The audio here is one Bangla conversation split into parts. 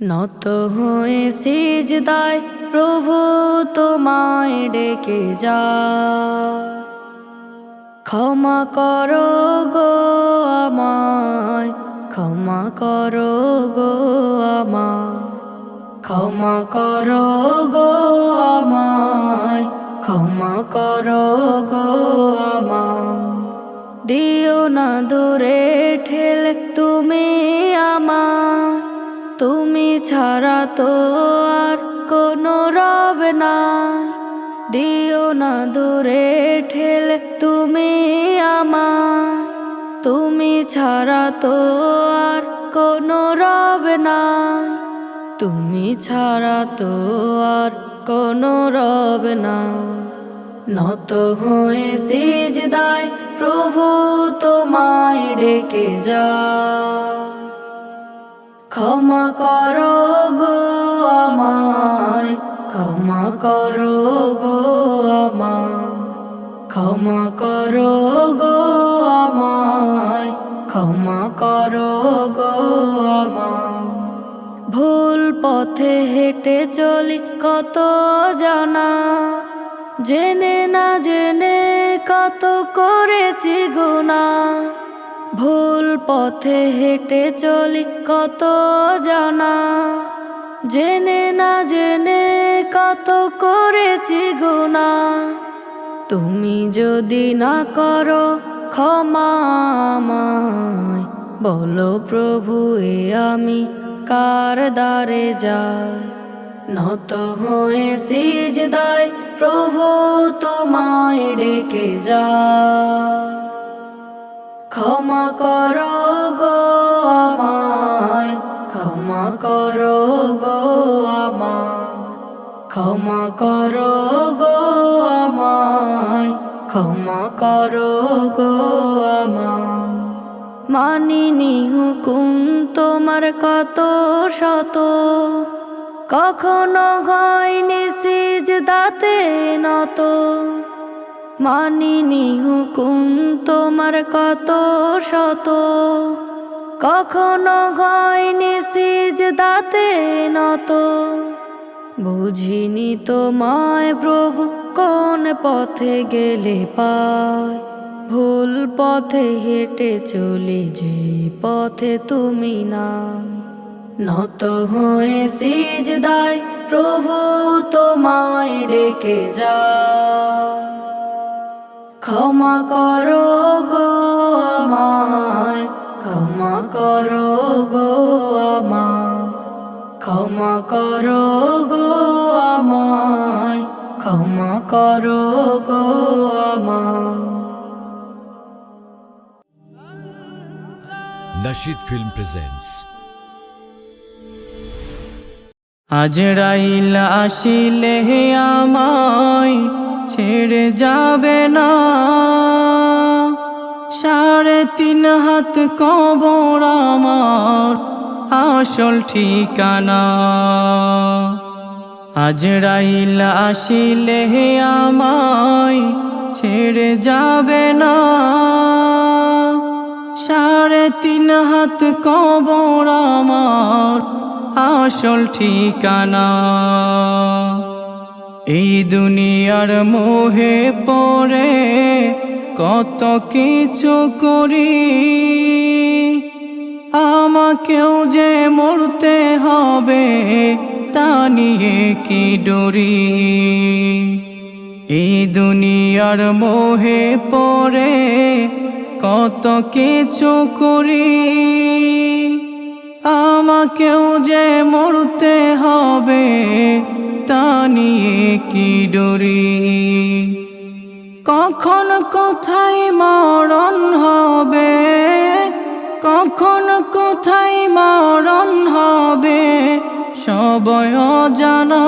নত হয়ে সিজদায় প্রভু তোমায় ডেকে যা। ক্ষমা করো গো আমায়, ক্ষমা করো গো আমায়, ক্ষমা করো গো আমায়, ক্ষমা করো গো আমায়। দিও না দূরে ঠেলে তুমি তুমি ছাড়া তো আর কোনো রব নাই। দিও না দূরে ঠেলে, তুমি আমার। তুমি ছাড়া তো আর কোনো রব নাই। তুমি ছাড়া তো আর কোনো রব না নত হয়ে সিজদায় প্রভু তোমায় ডেকে যা ক্ষমা করো গো আমায়, ক্ষমা করো গো আমায়, ক্ষমা করো গো আমায়, ক্ষমা করো গো আমায়। ভুল পথে হেঁটে চলি কত জানা, জেনে না জেনে কত করেছি গুণা ভুল পথে হেঁটে চলি কত জানা। জেনে না জেনে কত করেছি গুণা। তুমি যদি না করো ক্ষমা বলো প্রভু, এ আমি কার দ্বারে যাই? নত হয়ে সিজদায় প্রভু তোমায় ডেকে যা। ক্ষমা কর গো আমায়, ক্ষমা কর গো আমায়, ক্ষমা কর গো আমায়, ক্ষমা করো গো আমায়। মানিনি হুকুম তোমার কত শত, কখনো হয়নি সিজ দাতে নত। মানিনি হুকুম তোমার কত শত? কখনো হয়নি সিজ দাতে নত। বুঝিনি তোমায় প্রভু কোন পথে গেলে পায় ভুল পথে হেঁটে চলি যে পথে তুমি নাই। নত হয়ে সিজ দায় প্রভু তোমায় ডেকে যা। ক্ষমা করো গো আমায় ক্ষমা করো গো আমায় ক্ষমা করো গো আমায় ক্ষমা করো গো আমায়। Nashid Film presents আজরাইল আসিলে আমায় ছেড়ে যাবে না। সাড়ে তিন হাত কবর আমার আসল ঠিকানা। আজরাইল আসিলে আমায় ছেড়ে যাবে না। সাড়ে তিন হাত কবর আমার আসল ঠিকানা। এই দুনিয়ার মোহে পড়ে কত কিছু করি। আমাকেও যে মরতে হবে তা নিয়ে কি ডরি। এই দুনিয়ার মোহে পড়ে কত কিছু করি। আমাকেও যে মরতে হবে তা নিয়ে কি ডরি? কখন কোথায় মরণ হবে? কখন কোথায় মরণ হবে? সবয় জানা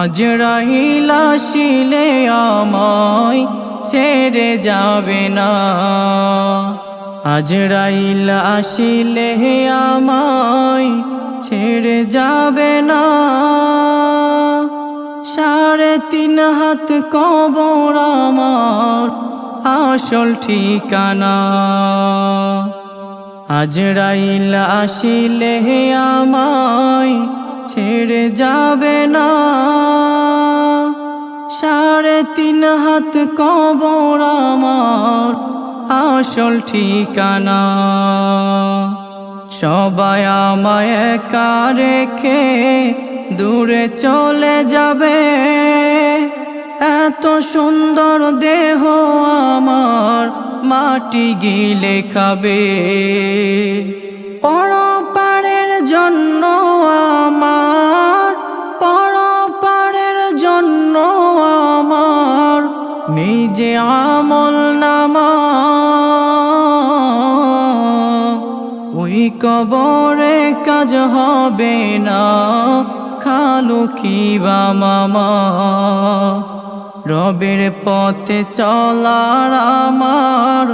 আজ রাহিলা শিলে আমায় ছেড়ে যাবে না। আজ রাইল আসিলে আমায় ছেড়ে যাবে না। সাড়ে তিন হাত কবর আমার আসল ঠিকানা। আজরাইল আসিলে আমায় ছেড়ে যাবে না। সাড়ে তিন হাত কবর আমার আসল ঠিকানা। সবাই আমায় একা রেখে দূরে চলে যাবে। এত সুন্দর দেহ আমার মাটি গিলে খাবে। পরপারের জন্য আমার, পরপারের জন্য আমার, নিজে আমল কবরে কাজ হবে না খালু কিবা মামা। রবের পথে চলার আমার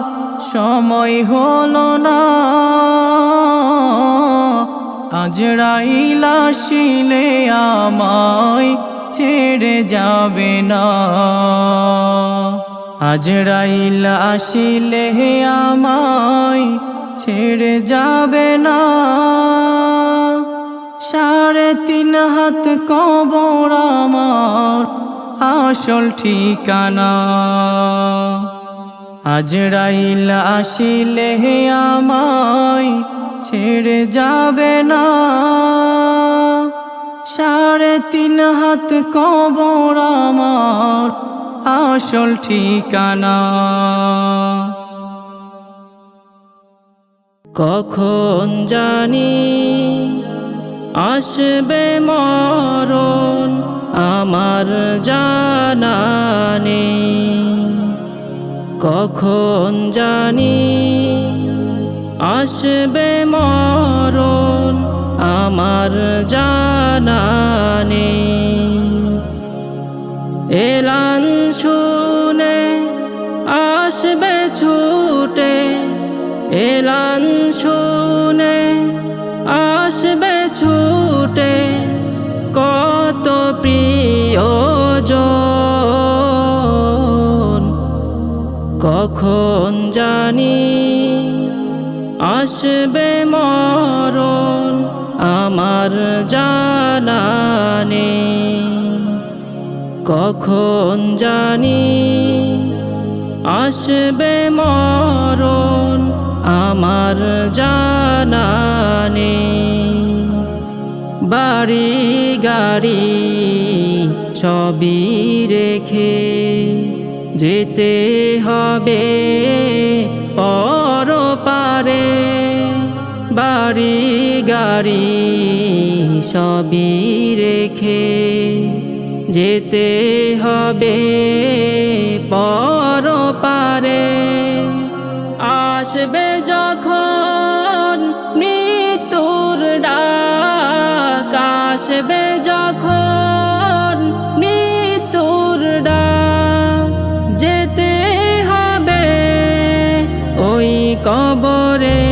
সময় হলো না। আজ রাইলা শিলে আমায় ছেড়ে যাবে না। আজ রাইলা আসিলে আমায় ছেড়ে যাবে না। সাড়ে তিন হাত কবর আমার আসল ঠিকানা। আজ রাইলা আসিলে আমায় ছেড়ে যাবে না। সাড়ে তিন হাত কবর আমার আসল ঠিকানা। কখন জানি আসবে মরণ আমার জানা নেই। কখন জানি আসবে মরণ আমার জানা এলান শুনে আসবে ছুটে, এলান কখন জানি আসবে মরণ আমার জানা নেই। কখন জানি আসবে মরণ আমার জানা নেই। বাড়ি গাড়ি সবই রেখে যেতে হবে পর পারে। বাড়ি গাড়ি সবই রেখে যেতে হবে পর পারে। কবরে।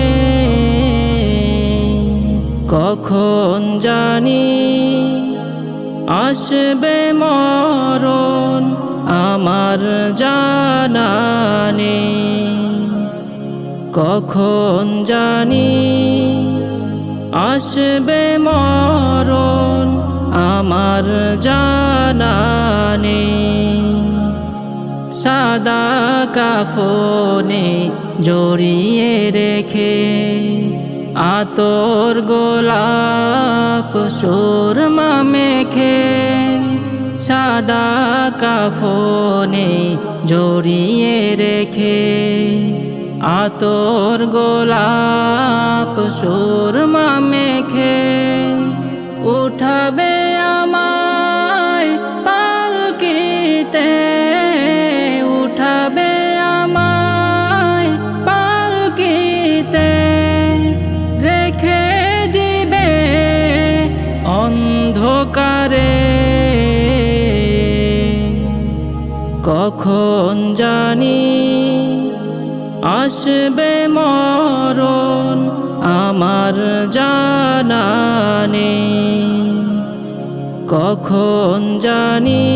কখন জানি আসবে মরণ আমার জানা কখন জানি আসবে মরণ আমার জানা সাদা কাফনে জড়িয়ে রেখে আতর গোলাপ সুরমা মেখে সাদা কাফনে জড়িয়ে রেখে আতর গোলাপ সুরমা মেখে উঠাবে জানা নেই কখন জানি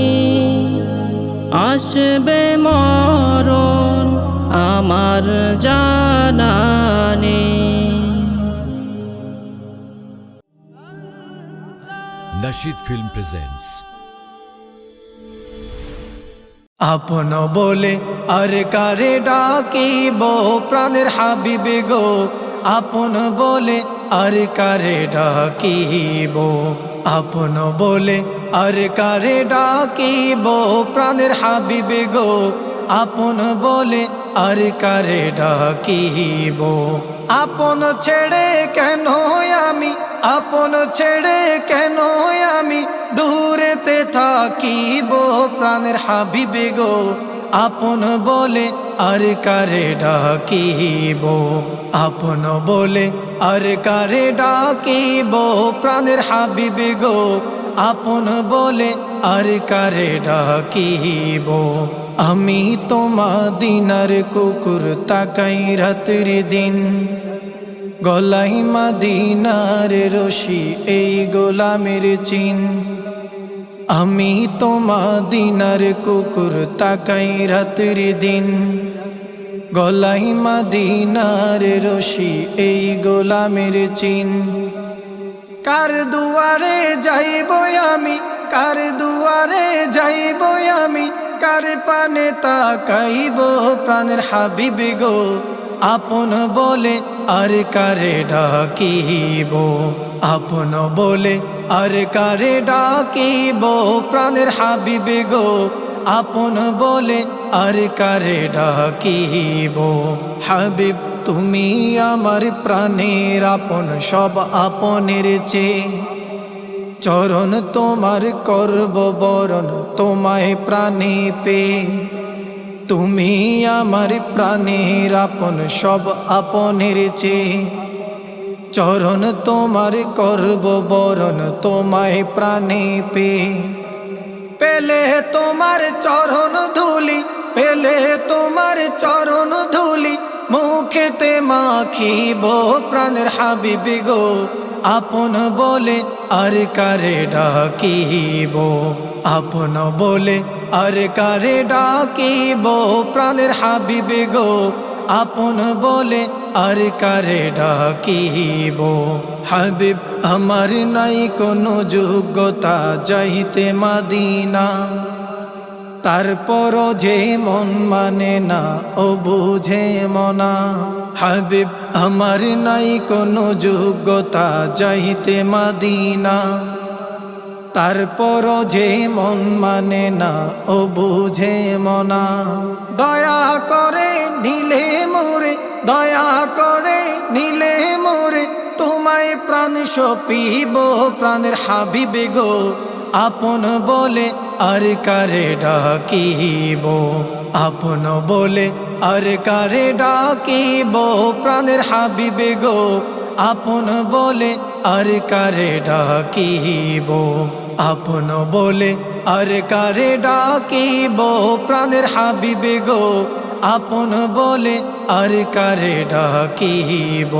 আসবে মরণ আমার জানা নেই নাশিদ ফিল্ম প্রেজেন্টস। আপন বলে আর কারে ডাকিব প্রাণের হাবিবে গো? আপন বলে আর কারে ডাকিব? আপন বলে, আর কারে ডাকিব? প্রাণের হাবিবে গো, আপন বলে, আর কারে ডাকিব? আপন ছেড়ে কেন আমি? আপন ছেড়ে কেন আমি? দূরেতে থাকিব প্রাণের হাবিবে গো। আপন বলে আর কারে ডাকিব? আপন বলে আর কারে ডাকিব? প্রাণের হাবিবে গো, আপন বলে আর কারে ডাকিব? আমি তোমা দিনার কুকুর তাকাই রাত্রি দিন। গলাই মাদিনার রশি, এই গোলামের চিন। আমি তোমা দিনার কুকুর তাকাই রাত্রি দিন। গলাই মাদিনার রশি, এই গোলামের চিন। কার দুয়ারে যাইব আমি, কার দুয়ারে যাইব আমি, কার পানে তাকাইব প্রাণের হাবিব গো। আপন বলে আর কারে ডাকিব? আপন বলে আর কারে ডাকিব? প্রাণের হাবিব গো, আপন বলে আর কারে ডাকিব? হাবিব, তুমি আমার প্রাণের আপন, সব আপনের চেয়ে। চরণ তোমার করব বরণ, তোমায় প্রাণে পে তুমি আমার প্রাণের আপন, সব আপনের চেয়ে। চরণ তোমার করব বরণ, তোমায় প্রাণে পে পেলে তোমার চরণ ধুলি, পেলে তোমার চরণ ধুলি, মুখেতে মাখিব প্রাণের হাবিবি গো। আপন বলে আর কারে ডাকিব? আপন বলে আর কারে ডাকিব প্রাণের হাবিবি গো? আপন বলে আর কারে ডাকিব? হাবিব, আমার নাই কোনো যোগ্যতা যাইতে মাদিনা। তারপর যে মন মানে না, ও বুঝে মনা। হাবিব, আমার নাই কোনো যোগ্যতা যাইতে মাদিনা। তারপর যে মন মানে না, ও বুঝে মনা। দয়া করে নীলে মোরে, দয়া করে নীলে মোরে, তোমায় প্রাণ সপিব, প্রাণের হাবিবে গো। আপন বলে আর কারে ডাকিব? আপন বলে আর কারে ডাকিব? প্রাণের হাবিবে গো। আপন বলে আর কারে ডাকিব? আপন বলে আর কারে ডাকিব প্রাণের হাবিবে গো আপন বলে আর কারে ডাকিব?